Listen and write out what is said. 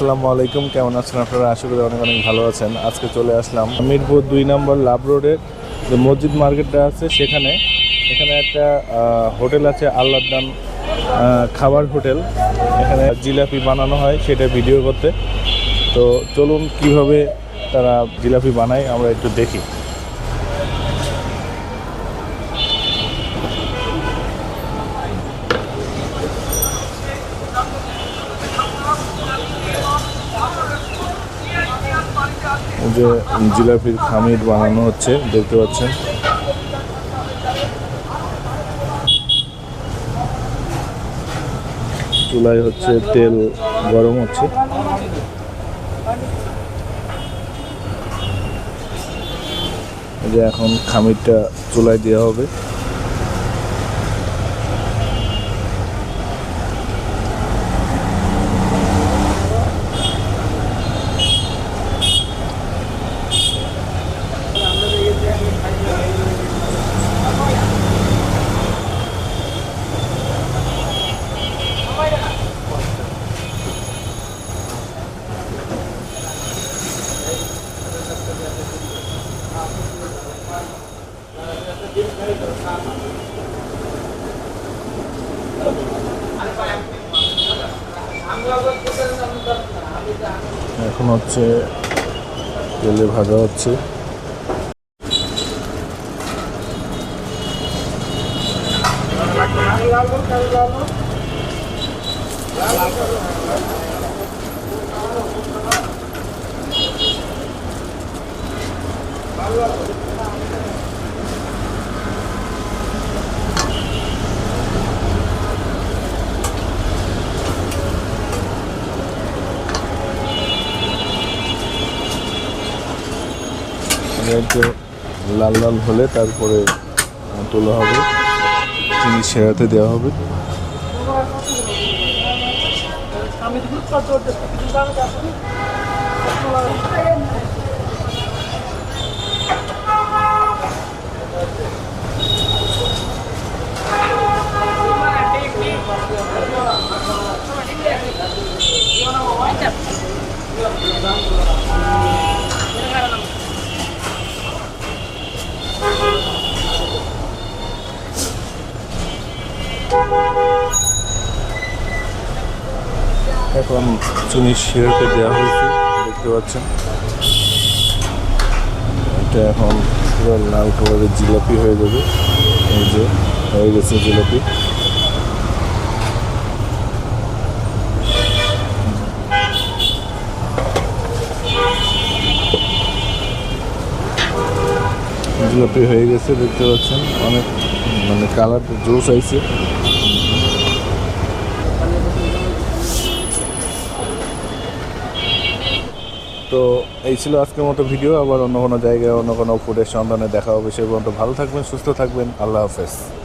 আসসালামু আলাইকুম, কেমন আছেন আপনারা? আশা করি অনেক অনেক ভালো আছেন। আজকে চলে আসলাম মিরপুর দুই নম্বর লাভ রোডের যে মসজিদ মার্কেটটা আছে সেখানে। এখানে একটা হোটেল আছে আল্লাহদান খাবার হোটেল। এখানে জিলাপি বানানো হয়, সেটা ভিডিও করতে। তো চলুন কীভাবে তারা জিলাপি বানায়, আমরা একটু দেখি। যে জিলাপির খামির বানানো হচ্ছে, দেখতে পাচ্ছেন। চুলায় হচ্ছে তেল গরম হচ্ছে। যে এখন খামিরটা চুলায় দেওয়া হবে। এখন হচ্ছে তেলে ভাজা হচ্ছে। এটা একটু লাল লাল হলে তারপরে তোলা হবে। চিনি সেরাতে দেওয়া হবে। এখন চিনি সেরাতে দেওয়া হয়েছে, দেখতে পাচ্ছেন। এটা এখন পুরো লাল কালারের জিলাপি হয়ে যাবে। এই যে, হয়ে গেছে জিলাপি। জিলাপি হয়ে গেছে, দেখতে পাচ্ছেন। অনেক মানে কালার জোস আইছে। তো এই ছিল আজকের মতো ভিডিও। আবার অন্য কোনো জায়গায়, অন্য কোনো ফুডের সন্ধানে দেখা হবে। সে পর্যন্ত ভালো থাকবেন, সুস্থ থাকবেন। আল্লাহ হাফেজ।